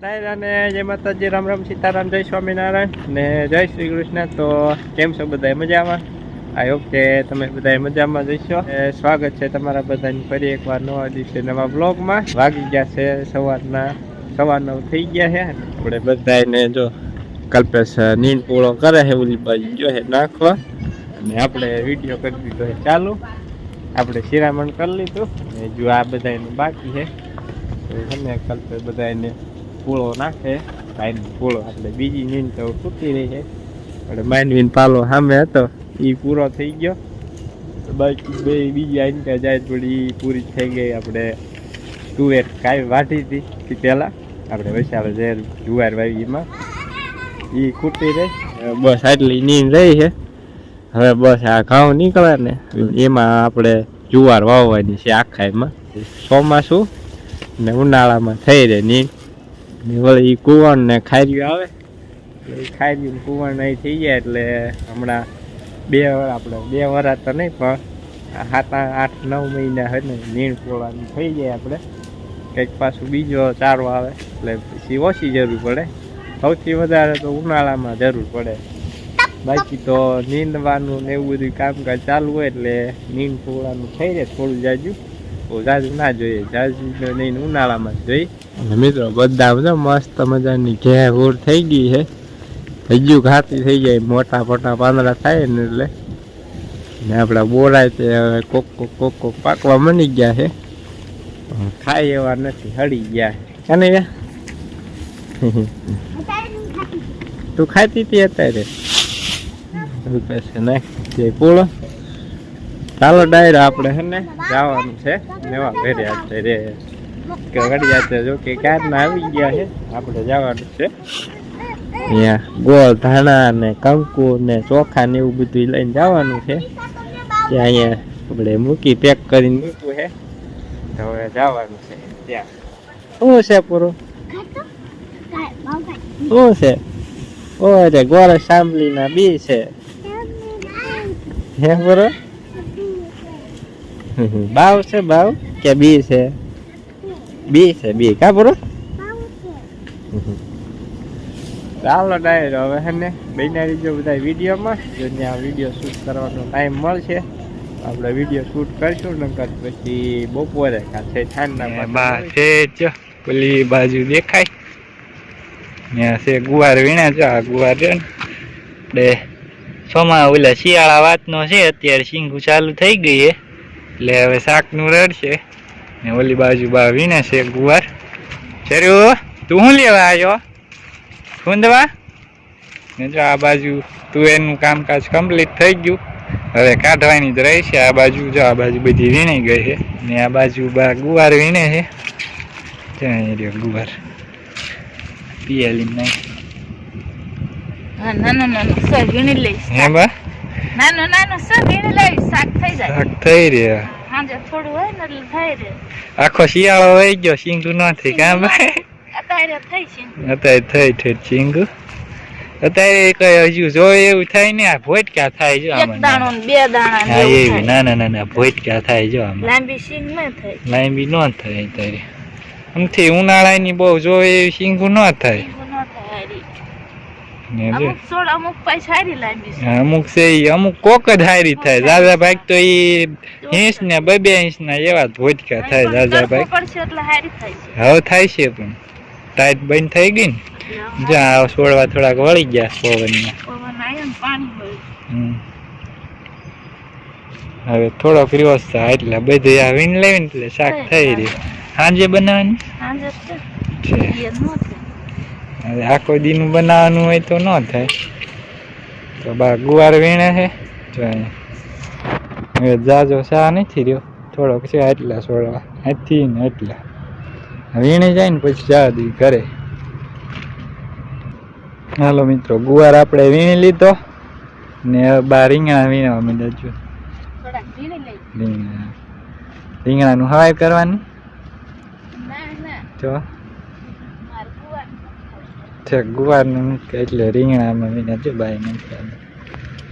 દાયરાને જય માતાજી, રામ રામ સીતારામ, જય સ્વામિનારાયણ ને જય શ્રી કૃષ્ણ. તો કેમ છો બધા? મજામાં? આઈ હોપ કે તમે બધા મજામાં જઈશો સ્વાગત છે તમારા બધાની ફરી એકવાર નવા દિવસે નવા બ્લોગમાં વાગી ગયા છે સવારના સવાર નવ થઈ ગયા છે. આપણે બધાને જો કલ્પેશ નીંદ પૂળો કરે છે, ઓલી બાજુ જો છે નાખવા. અને આપણે વીડિયો કરી દીધો છે ચાલુ. આપણે શિરામણ કરી લીધું. અને જો આ બધાનું બાકી છે. તો છે કલ્પે બધાને પૂળો નાખે, ભાઈનો પૂળો એટલે બીજી નીંદ તો તૂટી રહી છે એટલે માનવીન પાલો સામે હતો એ પૂરો થઈ ગયો. બાકી બે બીજી આઈનકા જાય થોડી પૂરી થઈ ગઈ. આપણે તુવેર કાંઈ વાટી હતી તે પહેલાં. આપણે વૈશાળ ઝેર જુવાર વાવી એમાં. એ ખૂટી રહી. બસ આટલી નીંદ રહી છે. હવે બસ આ ઘઉં નીકળે ને એમાં આપણે જુવાર વાવવાની છે આખા એમાં. ચોમાસું ને ઉનાળામાં થઈ રહે નીંદ. ને એ કુવણ ને ખાર્યું આવે. ઈ ખાર્યું કુવણ અહીં થઈ જાય એટલે હમણાં બે વર, આપણે બે વરા તો નહીં, પણ સાત, આઠ, નવ મહિના હોય ને નીણ પોળાનું થઈ જાય આપણે. કંઈક પાછું બીજો ચારો આવે, એટલે પછી ઓછી જરૂર પડે. સૌથી વધારે તો ઉનાળામાં જરૂર પડે. બાકી તો નીંદવાનું ને એવું બધું કામકાજ ચાલુ હોય એટલે નીંદ પોળાનું થઈ જાય થોડું જાજુ. તો જાજુ ના જોઈએ, જાજુ નહીં, ઉનાળામાં જ જોઈએ. મિત્રો બધા બધા મસ્ત મજાની ઘેર ઘૂર થઈ ગઈ છે. હજુ ઘાતી થઈ જાય મોટા મોટા પાંદડા થાય ને એટલે. ને આપણા બોરાય તે હવે કોક કોક કોક કોક પાકવા મની ગયા છે. ખાય એવા નથી હળી ગયા છે. અને તું ખાતી હતી અત્યારે? નાખ પૂળો. ચાલો ડાયરો આપણે હે ને જવાનું છે. નવા ઘરે અત્યારે કે અત્યારે જો કે ક્યારના આવી ગયા છે. આપણે જવાનું છે. અહીંયા ગોળ, ધાણા ને કંકુ ને ચોખા ને એવું બધું લઈને જવાનું છે. ત્યાં અહીંયા આપણે મૂકી પેક કરીને મૂક્યું છે. તો હવે જવાનું છે ત્યાં. શું છે પૂરું? શું છે? ઓરે ગોળ સાંભળીના બી છે. હે, પૂરો? બાવ છે બાવ કે બી છે? બી છે બી. કા પૂરો ચાલો ડાયરો હવે હે ને બન્યા રહીજો બધા વિડીયોમાં. જો ત્યાં વીડિયો શૂટ કરવાનો ટાઈમ મળશે આપણે વીડિયો શૂટ કરશું નકર પછી બપોરે કાં છે ઠાંડના બા છે જો પેલી બાજુ દેખાય. ત્યાં છે ગુવાર વીણા જો આ ગુવાર છે ને સોમાં ઓલા શિયાળા વાતનો છે અત્યારે શીંગું ચાલુ થઈ ગઈ છે એટલે હવે શાકનું રડ છે ને ઓલી બાજુ બાવીને છે ગુવાર. ચર્યો તું શું લેવા આવ્યો ખૂંદવા? ને જો આ બાજુ તું એનું કામકાજ કમ્પ્લીટ થઈ ગયું. હવે કાઢવાની જ રહી છે. આ બાજુ જો આ બાજુ બધી વીણી ગઈ છે. ને આ બાજુ બા ગુવાર વીણે છે. ત્યાં રહ્યો ગુવાર. પિયાલી નહીં નાનો નાનો સર વીણી લઈશ. હે બા? નાનો નાનો સર વીણી લઈશ. શાક થઈ જાય. શાક થઈ રહ્યા. સાંજે થોડું હોય ને એટલે થઈ રહે આખો શિયાળો વહી ગયો શીંગું ન થઈ કાં ભાઈ અત્યારે થઈ છે. અત્યારે થઈ ઠેઠ શીંગું. અત્યારે કઈ હજુ જોય એવું થાય ને આ ભોટકા થાય જો આમાં. દાણો ને બે દાણા ને હા એવું થાય. નાના નાના ભોટકા થાય જો આમાં. લાંબી સીંગ ન થાય. લાંબી ન થાય અત્યારે. આમથી ઉનાળાની બહુ જોય એવી શીંગું ન થાય. ન. ને અમુક છોડ અમુક પાછી સારી લાંબી છે. અમુક છે ઈ અમુક કોક જ હારી થાય. દાદા ભાઈ તો ઈ હિંસ ને બે બે ઇંચ ના એવા ભોજકા થાય દાદા ભાઈ પડશે એટલે થાય છે. હવે થાય છે પણ. ટાઈટ બંધ થઈ ગઈ ને? જ્યાં છોડવા થોડાક વળી ગયા પવન આવ્યો ને પાણી હમ. હવે થોડોક રિવર્સ થાય એટલે બધું આ વીણ લેવી એટલે શાક થઈ રહ્યું. સાંજે બનાવવાની? સાંજે છે. હવે આખો દીનું બનાવવાનું હોય તો ન થાય. તો બા ગુવાર વીણે છે. જો હવે જાજો શા નથી રહ્યો. થોડોક છે એટલા છોડવા. હાથી ને એટલા વીણે જાય ને પછી જા દી ઘરે. હાલો મિત્રો ગુવાર આપણે વીણી લીધો ને બા રીંગણા વીણવા માંડ્યા જો રીંગણા. રીંગણાનું હવાય કરવાનું? જો છે ગુવારનું એટલે રીંગણામાં વીણે જો બાય નાખ્યા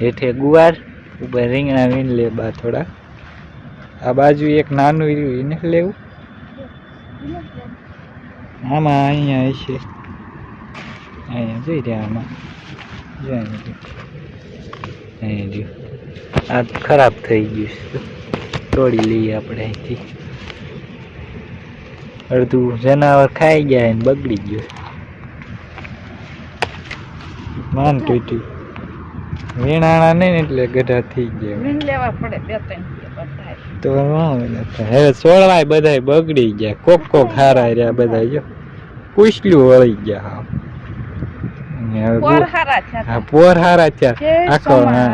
હેઠે ગુવાર, ઉપર રીંગણા વીણ લે બા થોડા. આ બાજુ એક નાનું રહ્યું એને લેવું. આમાં અહીંયા છે અહીંયા જોઈ રહ્યા આમાં. જો અહીંયા જો. આ ખરાબ થઈ ગયું છે. તોડી લઈએ આપણે અહીંથી. અડધું જનાવર ખાઈ ગયા ને બગડી ગયું માન તૂટ્યું વીણાણા નહીં ને એટલે ગઢા થઈ ગયા. વીણ લેવા પડે બે ત્રણ તો હવે સોળવાય બધાય બગડી ગયા કોક કોક હારા રહ્યા બધા જો. વળી ગયા હા. પોર હારા થયા આખો હા.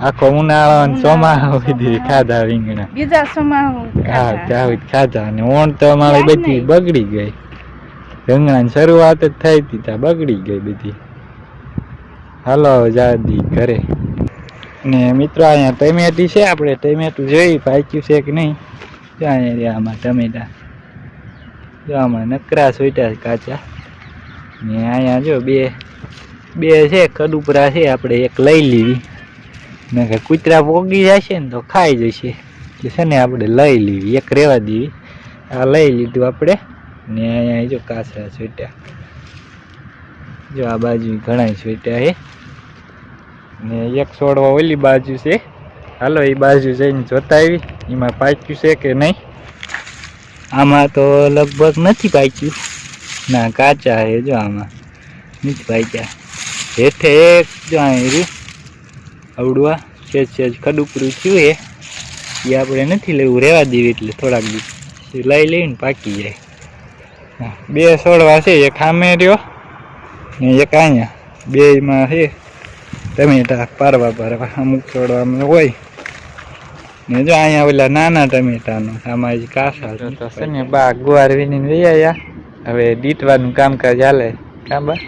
આખો ઉનાળો ચોમાહુ. ખાધા રીંગણા બીજા ચોમાહુ ખાધા. અને ઓણ તો અમારી બધી બગડી ગઈ. રીંગણાની શરૂઆત જ થઈ હતી, ત્યાં બગડી ગઈ બધી. હાલો, જાદી ઘરે. ને મિત્રો, અહીંયા ટમેટી છે, આપણે ટમેટું જોઈ પાક્યું છે કે નહીં? ત્યાં અહીંયા આમાં ટમેટા. જો આમાં નકરા સોઈટા કાચા. ને અહીંયા જો બે બે છે કડુપરા છે, આપણે એક લઈ લીધી. ને કે કૂતરા પોગી જશે ને તો ખાઈ જશે. કે છે ને, આપણે લઈ લીધી, એક રહેવા દેવી આ લઈ લીધું આપણે. ને અહીંયા જો કાચા છૂટ્યા. જો આ બાજુ ઘણા છૂટ્યા હે. ને એક છોડવા ઓલી બાજુ છે. હાલો એ બાજુ જઈને જોતા આવી. એમાં પાક્યું છે કે નહીં? આમાં તો લગભગ નથી પાક્યું. ના કાચા હે જો આમાં. નથી પાક્યા. હેઠે એક જો અહીં રહ્યું. આવડવા સેજ ખડુપરું થયું એ એ આપણે નથી લેવું રહેવા દેવી એટલે થોડાક દિવસ. લઈ લઈને પાકી જાય. હા, બે છોડવા છે એક સામે રહ્યો ને એક અહીંયા. બેમાં છે. ટમેટા પારવા પારવા અમુક છોડવામાં હોય. ને જો અહીંયા ઓલા નાના ટમેટાનો આમાં કાસા તો છે ને બા ગુવાર વીની લઈ આવ્યા હવે દીટવાનું કામકાજ હાલે. કાં બા.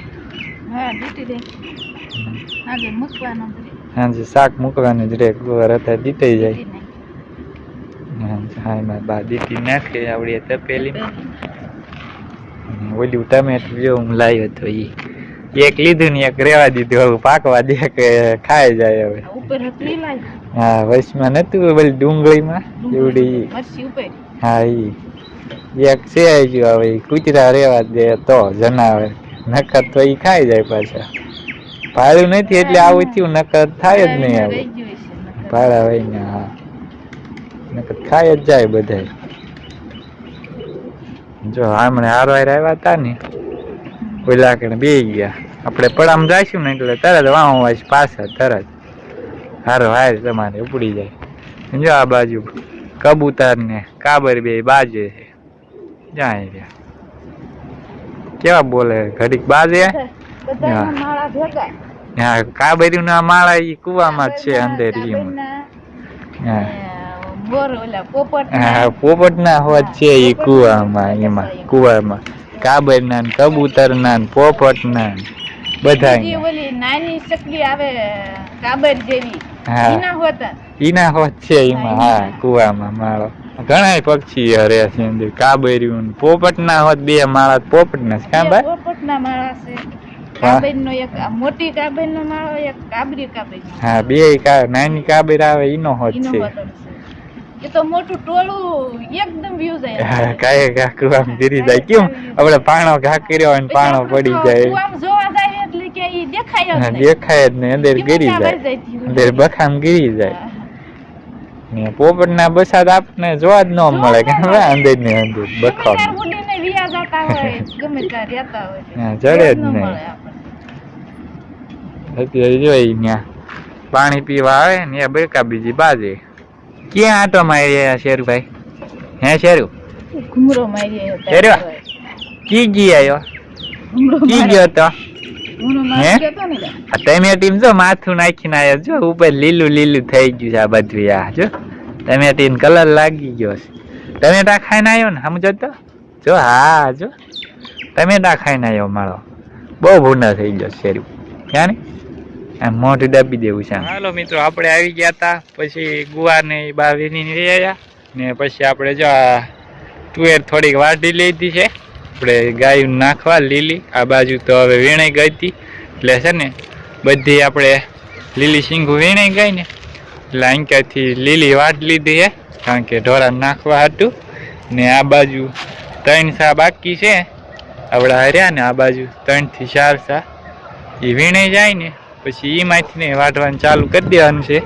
હાંજે શાક મૂકવાનું જ રે. ગુવાર અત્યારે દીટાઈ જાય. હા હા એમાં બા દીટી નાખે આવડી તપેલી. ઓલું ટમેટું જો હું લાવ્યો તો ઈ. એક લીધું ને એક રેવા દીધું હવે પાકવા દે કે ખાઈ જાય હવે. હા વૈશમાં નતું પેલી ડુંગળીમાં એવડી હા ઈ. એક છે જો હવે કૂતરા રેવા દે તો જનાવર નકર તો ઈ ખાઈ જાય પાછા. ભાડું નથી એટલે આવું થયું નકર થાય જ નહીં હવે. ભાડા હોય ને હા. નકર ખાઈ જ જાય બધાય. જો હમણે હારવાર આવ્યા હતા ને ઓલા કણે બે ગયા. આપણે પડામ જાશું ને એટલે તરત વાહ વાંચ પાછા તરત. હારો હાર તમારે ઉપડી જાય. જો આ બાજુ કબૂતર ને કાબર બે બાજુ છે. જાય રહ્યા કેવા બોલે ઘડીક બાજે? હા. કાબરી ના માળા એ કુવામાં જ છે અંદર હા. પોપટ હા પોપટના હોત છે એ કુવામાં એમાં કુવામાં. કાબર ના કબૂતરના ના પોપટના ના બધા નાની ચકલી આવે કાબર જેવી. હા. એના ઈના હોત છે એમાં હા કુવામાં માળો. ઘણા પક્ષી હરે છે અંદર કાબર્યું ને પોપટના હોત બે માળા પોપટના છે કાં પોપટ ના માળા છે. કાબરનો એક મોટી કાબરનો માળો એક કાબરી કાબરી. હા બે નાની કાબર આવે ઈનો છે. હોતો છે. એ તો મોટું ટોળું એકદમ વ્યૂ જાય. કાય ઘા આમ ગીરી જાય. કેમ? આપણે પાણો ઘા કર્યો હોય ને પાણો પડી જાય. આમ જોવા જાય એટલે કે ઈ દેખાય જ. દેખાય જ નહીં. અંદર ગીરી જાય. અંદર બખામ ગીરી જાય. ને પોપટના બસાદ આપને જોવા જ ન મળે. કે હવે અંદર ને અંદર બખામ. ગમે ત્યાં વિયા જાતા હોય ગમે ત્યાં રહેતા હોય. જડે જ નહીં. અત્યારે જોઈ ત્યાં પાણી પીવા આવે ને એ બેકા બીજી બાજે. ક્યાં આટો મારી રહ્યા શેરુભાઈ હે શેરુ? ઘૂમરો મારી આવ્યો શેરુ કી ગી આવ્યો કી ગયો તો? તમે લા. જો માથું નાખીને આવ્યો જો ઉપર લીલું લીલું થઈ ગયું છે આ બધું આ જો. તમે ટીમ કલર લાગી ગયો છે. ટમેટા ખાઈને આવ્યો ને સમજો તો? જો હા જો. ટમેટા ખાઈને આવ્યો મારો બહુ ભૂંડા થઈ ગયો શેરું. ક્યાં ને? આમ મોઢું દાબી દેવું છે હાલો મિત્રો, આપણે આવી ગયા હતા પછી ગુવાર ને બાવીની આવ્યા ને પછી આપણે જો આ તુવેર થોડીક વાઢી લીધી છે. આપણે ગાયું નાખવા લીલી. આ બાજુ તો હવે વીણાઈ ગઈ હતી. એટલે છે ને, બધી આપણે લીલી શીંગું વીણાઈ ગઈ ને. એટલે અહીંકાથી લીલી વાટ લીધી છે, કારણ કે ઢોરા નાખવા હતું. ને આ બાજુ ત્રણ સા બાકી છે. આપણા હર્યા ને આ બાજુ ત્રણથી ચાર સા એ વીણાઈ જાય ને. પછી એમાંથી ને વાટવાનું ચાલુ કરી દેવાનું છે.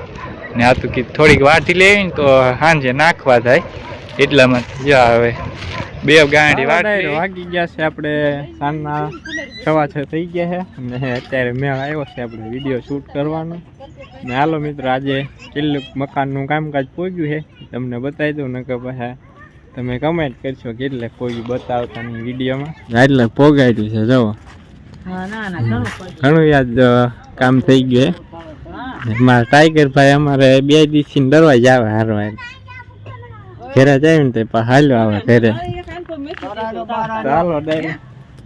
ને આ તો કીધું થોડીક વાટી લેવી ને તો સાંજે નાખવા થાય. એટલામાં જો હવે. બે ગાંડી વાટી વાગી ગયા છે આપણે. સાંજના સવા છ થઈ ગયા છે. ને અત્યારે મેં આવ્યો છે આપણે વીડિયો શૂટ કરવાનો. ને હાલો મિત્રો આજે કેટલું મકાનનું કામકાજ પહોંચ્યું છે તમને બતાવી દઉં ને કે પછી તમે કમેન્ટ કરશો કેટલે કોઈ બતાવતા નહીં વિડીયોમાં એટલે પોગાડ્યું છે જુઓ. ઘણું યાદ કામ થઈ ગયું મારા ટાઈગર ભાઈ અમારે બે દિવસથી ડરવા જ આવે હારવા ઘરે જાય ને તે હાલો આવે ઘરે. ચાલો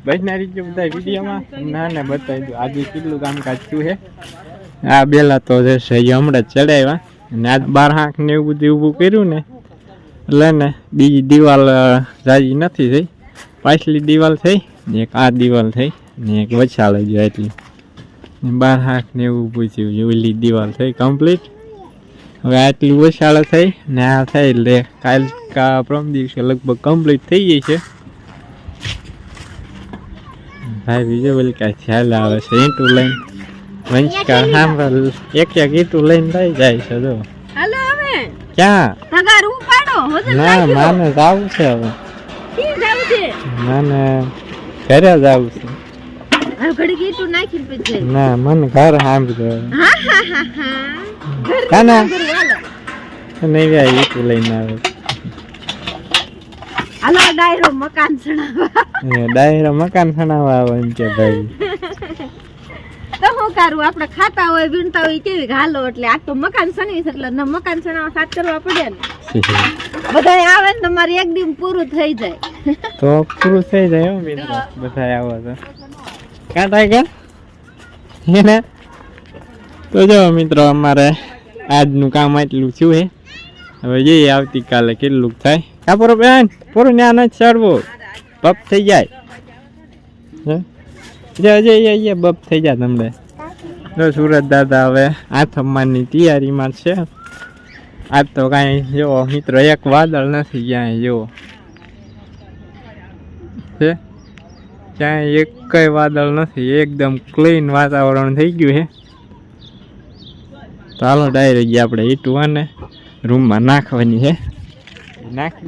બસના રીતે બધા વિડીયોમાં? ના ના બતાવી દઉં. આજે કેટલું કામકાજ થયું છે આ બેલા તો જશે એ હમણાં જ ચડાવ્યા. અને આજ બાર હાંક ને એવું બધું ઊભું કર્યું ને. એટલે ને બીજી દિવાલ જાજી નથી થઈ. પાછલી દિવાલ થઈ એક આ દિવાલ થઈ. ને એક વચ્છા લઈ જાય એટલી. ને બાર હાંક ને એવું પૂછ્યું ઓલી દિવાલ થઈ કમ્પ્લીટ હવે આટલી વસાળો થઈ ને આ થઈ એટલે કાલ કા પ્રમ દિવસે લગભગ કમ્પ્લીટ થઈ ગઈ છે. ભાઈ બીજો બોલ કાંઈ ખ્યાલ આવે છે. ઈંટું લઈને વંચકા સાંભળ એક એક ઈંટું લઈને લઈ જાય છે જો. ક્યાં? ના માને જવું છે હવે. માને ઘરે જવું છે. હવે ઘડી નાખીને પછી ના મને ઘર સાંભળ્યો હા હા હા કાના નહીં ભાઈ ઈંટું લઈને આવે. હાલો ડાયરો મકાન સણાવા ડાયરો મકાન સણાવા આવે એમ કે ભાઈ. તો હું કરું આપણે ખાતા હોય વીણતા હોય કેવી હાલો? એટલે આ તો મકાન સણી છે એટલે મકાન સણાવા સાથ કરવા પડે ને. બધા આવે ને તમારે એક દિન પૂરું થઈ જાય. તો પૂરું થઈ જાય બધા આવો તો. થાય કે ને? તો જો મિત્રો, અમારે આજનું કામ આટલું થયું હે. હવે જઈએ આવતીકાલે કેટલું થાય. કા પૂરો બેન, પૂરું ત્યાં નથી ચડવું. બપ થઈ જાય. જે જે જે જે, બપ થઈ જાય તમને. જો સુરત દાદા હવે આથમવાની તૈયારીમાં છે. આજ તો કાંઈ, જો મિત્રો, એક વાદળ નથી ક્યાંય જુઓ છે ક્યાંય એક કઈ વાદળ નથી, એકદમ ક્લીન વાતાવરણ થઈ ગયું છે. હાલો ડાયરેક્ટ આપણે ઈટવાને રૂમમાં નાખવાની છે. નાખી